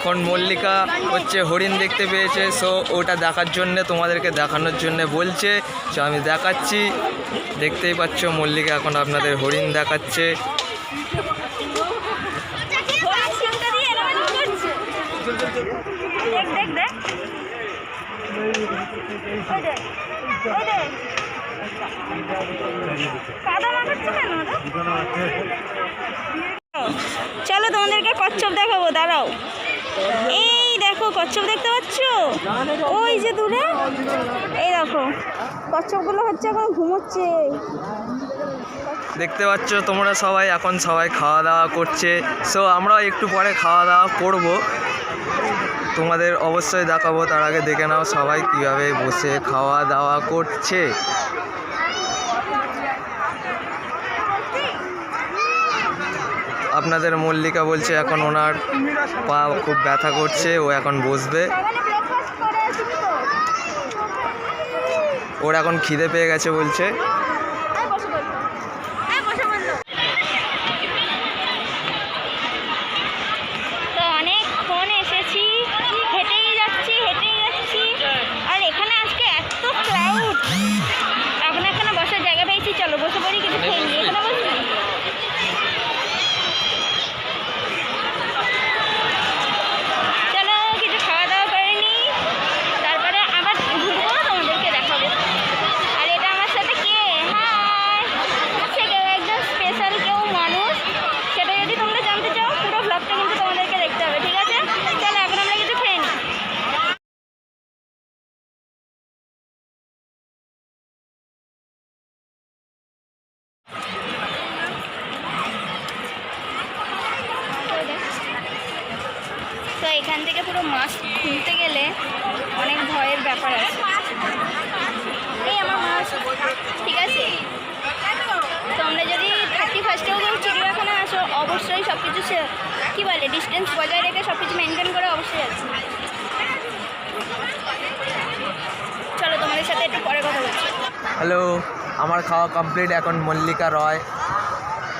এখন মল্লিকা হচ্ছে হরিণ দেখতে পেয়েছে সো ওটা দেখার জন্য, তোমাদেরকে দেখানোর জন্য বলছে সো আমি দেখাচ্ছি, দেখতেই পাচ্ছ মল্লিকা এখন আপনাদের হরিণ দেখাচ্ছে? চলো তোমাদেরকে কচ্ছপ দেখাবো, দাঁড়াও এই দেখো, কচ্ছপ দেখতে পাচ্ছ? ওই যে দূরে। এই দেখো, কচ্ছপগুলো হচ্ছে এখন ঘুমোচ্ছে। দেখতে পাচ্ছ তোমরা সবাই, এখন সবাই খাওয়া দাওয়া করছে। সো আমরাও একটু পরে খাওয়া দাওয়া করব। তোমাদের অবশ্যই দেখাবো, তার আগে দেখে নাও সবাই কীভাবে বসে খাওয়া দাওয়া করছে। আপনাদের মল্লিকা বলছে এখন ওনার পা খুব ব্যথা করছে, ও এখন বসবে। ওর এখন খিদে পেয়ে গেছে বলছে এই বসে বলল এই বসে বলল তো অনেকক্ষণ এসেছি হেঁটেই যাচ্ছি হেঁটেই যাচ্ছি আর এখানে আজকে এত ক্রাউড এখন এখানে বসার জায়গা পেয়েছি চলো বসে পড়ি কিছু খেয়ে নিই এখানে বসবি চলো কিছু খাওয়া দাওয়া করে নিই তারপরে আবার ঘুরবো তোমাদেরকে দেখাবো আর এটা আমার সাথে কে হাই সে কেউ একজন স্পেশাল কেউ মানুষ সেটা যদি তোমরা জানতে চাও পুরো ব্লগটা কিন্তু তোমাদেরকে দেখতে হবে ঠিক আছে চলো এখন আমরা কিছু খেয়ে নিই তো এখান থেকে পুরো মাছ খুলতে গেলে অনেক ভয়ের ব্যাপার আছে এই আমার মাছ ঠিক আছে তোমরা যদি থার্টি ফার্স্টেও কেউ চিড়িয়াখানা আসো অবশ্যই সব কিছু কী বলে ডিস্টেন্স বজায় রেখে সব কিছু মেনটেন করে অবশ্যই আছে। চলো তোমাদের সাথে একটু পরে কথা বলছি। হ্যালো আমার খাওয়া কমপ্লিট এখন মল্লিকা রয়।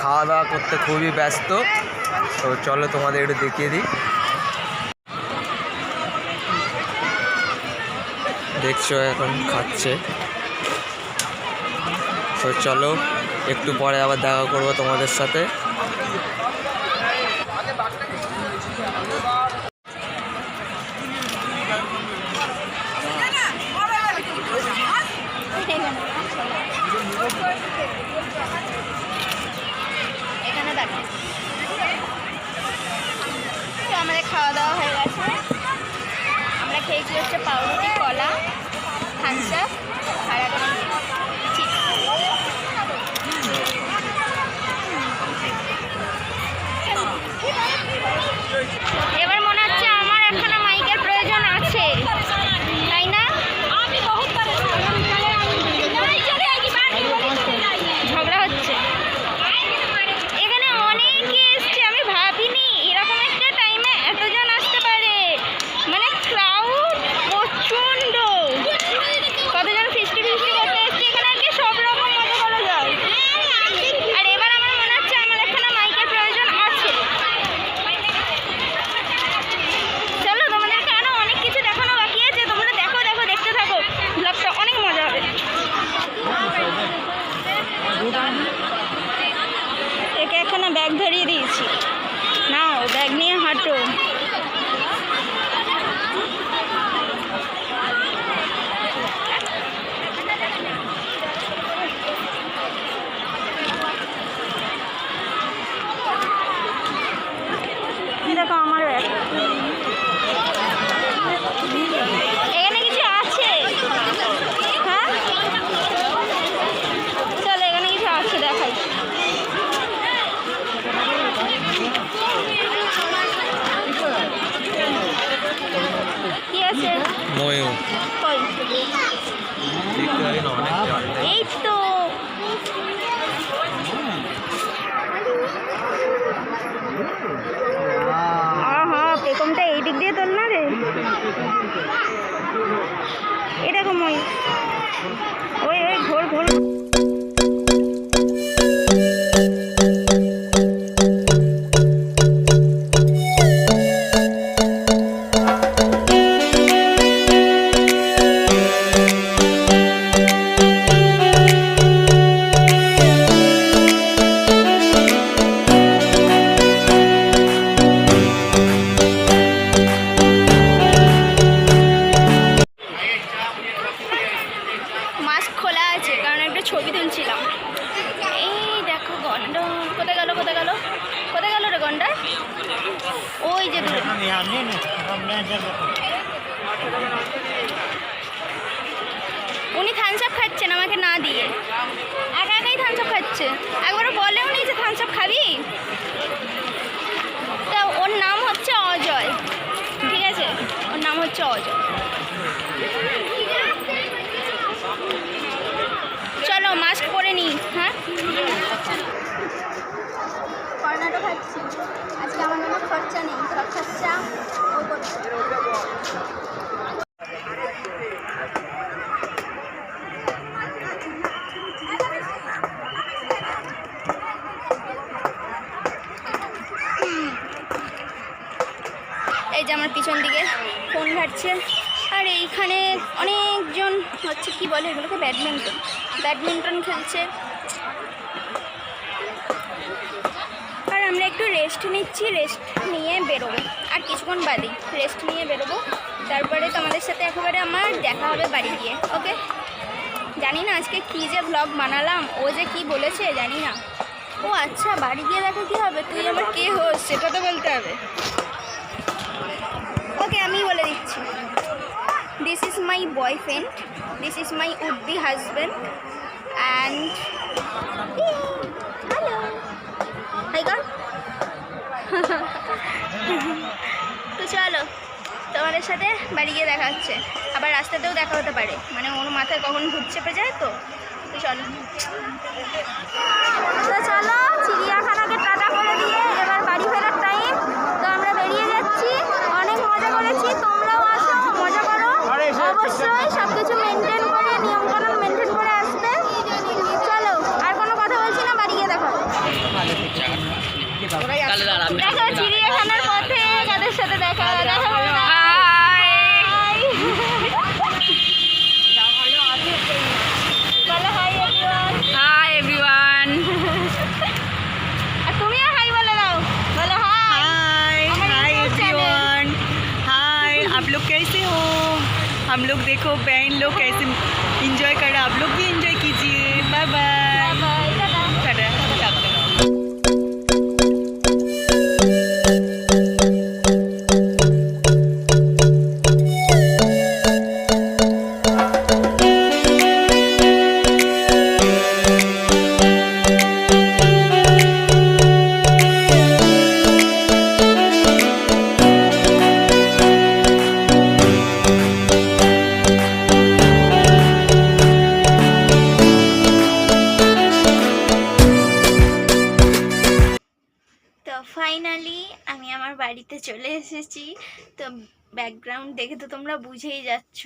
খাওয়া দাওয়া করতে খুবই ব্যস্ত। তো চলো তোমাদের একটু দেখিয়ে দিই। দেখছ এখন খাচ্ছে। তো চলো, একটু পরে আবার দেখা করব তোমাদের সাথে এখানে দেখো তো আমাদের খাওয়া দাওয়া হয়ে গেছে আমরা খেয়েছি হচ্ছে পাউরুটি কলা থামস আপ আর একটা চিপস এবার মনে হচ্ছে আমার একখানা মাইকের প্রয়োজন আছে তাই না ঝগড়া হচ্ছে এখানে অনেকে এসছে আমি ভাবিনি এরকম একটা টাইমে এতজন আসতে পারে মানে ক্রাউড প্রচণ্ড কতজন ফিস্টি ফিস্টি করতে এসছে এখানে আর কি সব রকম মজা করা যায় আর এবার আমার মনে হচ্ছে আমার এখানে মাইকের প্রয়োজন আছে চলো তোমাদেরকে আরও অনেক কিছু দেখানো বাকি আছে তোমরা দেখো দেখো দেখতে থাকো ব্লগটা অনেক মজা হবে একে একখানা ব্যাগ ধরিয়ে দিয়েছি নাও ব্যাগ নিয়ে হাঁটো দেখো আমার ব্যাগ এখানে কিছু আছে হ্যাঁ চলো এখানে কিছু আছে দেখাই কি আছে কোথায় গেল? কোথায় গেল রে গন্ডা? ওই যে দূরে। উনি থামস আপ খাচ্ছেন আমাকে না দিয়ে। একা একাই থামস আপ খাচ্ছে। একবারও বলেও নি যে থামস আপ খাবি? তা ওর নাম হচ্ছে অজয়। ঠিক আছে? ওর নাম হচ্ছে অজয় চলো মাস্ক পরে নি হ্যাঁ কর্নাটো খাচ্ছি আজকে আমার কোনো খরচা নেই সব খরচা এই যে আমার পিছন দিকে ফোন ঘাটছে। আর এইখানে অনেকজন হচ্ছে কি বলে এগুলোকে ব্যাডমিন্টন। ব্যাডমিন্টন খেলছে। আমরা একটু রেস্ট নিচ্ছি রেস্ট নিয়ে বেরোবো। আর কিছুক্ষণ বাদেই রেস্ট নিয়ে বেরোবো। তারপরে তোমাদের সাথে একেবারে আমার দেখা হবে বাড়ি গিয়ে, ওকে? জানি না আজকে কী যে ভ্লগ বানালাম, ও যে কি বলেছে জানি না। ও আচ্ছা বাড়ি গিয়ে দেখা কী হবে, তুই আমার কে হোস, সেটা তো বলতে হবে। ওকে, আমি বলে দিচ্ছি। This is my boyfriend this is my would be husband and hello hi god তো চলো, তোমাদের সাথে বাড়ি গিয়ে দেখা হচ্ছে। আবার রাস্তাতেও দেখা হতে পারে। মানে ওর মাথায় কখন ঘুরছে চেপে যায় তো? চলো। চলো চিড়িয়াখানাকে हम लोग देखो, बहन लोग कैसे इंजॉय कर रहे आप लोग भी इंजॉय कीजिए। बाय बाय ব্যাকগ্রাউন্ড দেখে তো তোমরা বুঝেই যাচ্ছ।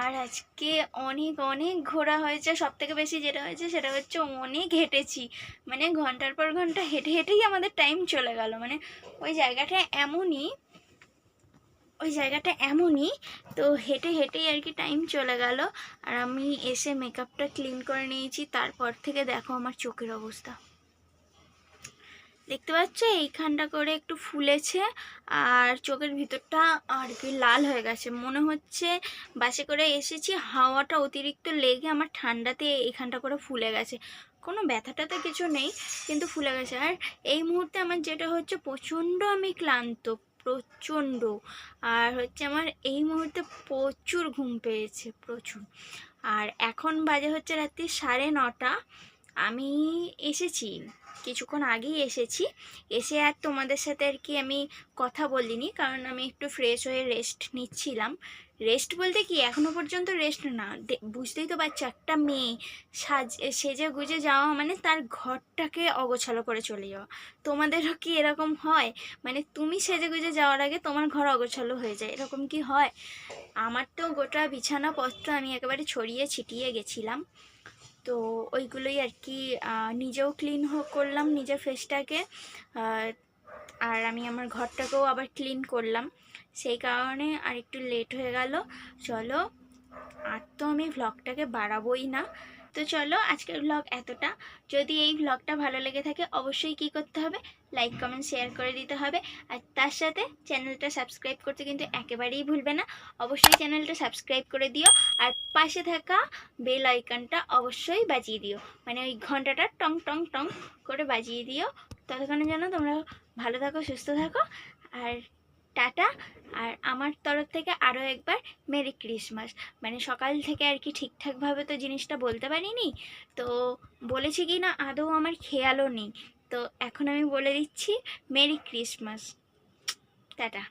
আর আজকে অনেক অনেক ঘোরা হয়েছে। সব থেকে বেশি যেটা হয়েছে সেটা হচ্ছে অনেক হেঁটেছি। মানে ঘণ্টার পর ঘণ্টা হেঁটে হেঁটেই আমাদের টাইম চলে গেল। মানে ওই জায়গাটা এমনই, ওই জায়গাটা এমনই, তো হেঁটে হেঁটেই আর কি টাইম চলে গেল। আর আমি এসে মেকআপটা ক্লিন করে নিয়েছি। তারপর থেকে দেখো আমার চোখের অবস্থা। দেখতে পাচ্ছ? এইখানটা করে একটু ফুলেছে আর চোখের ভিতরটা আর কি লাল হয়ে গেছে। মনে হচ্ছে বাসে করে এসেছি, হাওয়াটা অতিরিক্ত লেগে আমার ঠান্ডাতে এইখানটা করে ফুলে গেছে। কোনো ব্যথাটাতে কিছু নেই, কিন্তু ফুলে গেছে। আর এই মুহূর্তে আমার যেটা হচ্ছে প্রচণ্ড আমি ক্লান্ত, প্রচণ্ড। আর হচ্ছে আমার এই মুহূর্তে প্রচুর ঘুম পেয়েছে, প্রচুর। আর এখন বাজে হচ্ছে রাত্রি সাড়ে নটা। আমি এসেছি। কিছুক্ষণ আগেই এসেছি। এসে আর তোমাদের সাথে আর কি আমি কথা বলিনি, কারণ আমি একটু ফ্রেশ হয়ে রেস্ট নিচ্ছিলাম। রেস্ট বলতে কি, এখনও পর্যন্ত রেস্ট না। বুঝতেই তো পারছি, একটা মেয়ে সাজ, সেজে গুজে যাওয়া মানে তার ঘরটাকে অগোছালো করে চলে যাওয়া। তোমাদেরও কি এরকম হয়? মানে তুমি সেজে গুজে যাওয়ার আগে তোমার ঘর অগোছালো হয়ে যায়, এরকম কি হয়? আমার তো গোটা বিছানাপত্র আমি একেবারে ছড়িয়ে ছিটিয়ে গেছিলাম। তো ওইগুলোই আর কি নিজেও ক্লিন করলাম নিজের ফেসটাকে আর আমি আমার ঘরটাকেও আবার ক্লিন করলাম। সেই কারণে আর একটু লেট হয়ে গেল। চলো, আর তো আমি ভ্লগটাকে বাড়াবোই না। তো চলো আজকের ভ্লগ এতটা। যদি এই ভ্লগটা ভালো লেগে থাকে, অবশ্যই কি করতে হবে? লাইক কমেন্ট শেয়ার করে দিতে হবে। আর তার সাথে চ্যানেলটা সাবস্ক্রাইব করতে কিন্তু একেবারেই ভুলবে না। অবশ্যই চ্যানেলটা সাবস্ক্রাইব করে দিও। আর পাশে থাকা বেল আইকনটা অবশ্যই বাজিয়ে দিও। মানে ওই ঘন্টাটা টং টং টং করে বাজিয়ে দিও। ততক্ষণে যেন তোমরা ভালো থাকো, সুস্থ থাকো। আর টাটা। আর আমার তরফ থেকে আরও একবার মেরি ক্রিসমাস। মানে সকাল থেকে আর কি ঠিকঠাকভাবে তো জিনিসটা বলতে পারিনি। তো বলেছি কি না, আদৌ আমার খেয়ালও নেই। তো এখন আমি বলে দিচ্ছি, মেরি ক্রিসমাস। টাটা।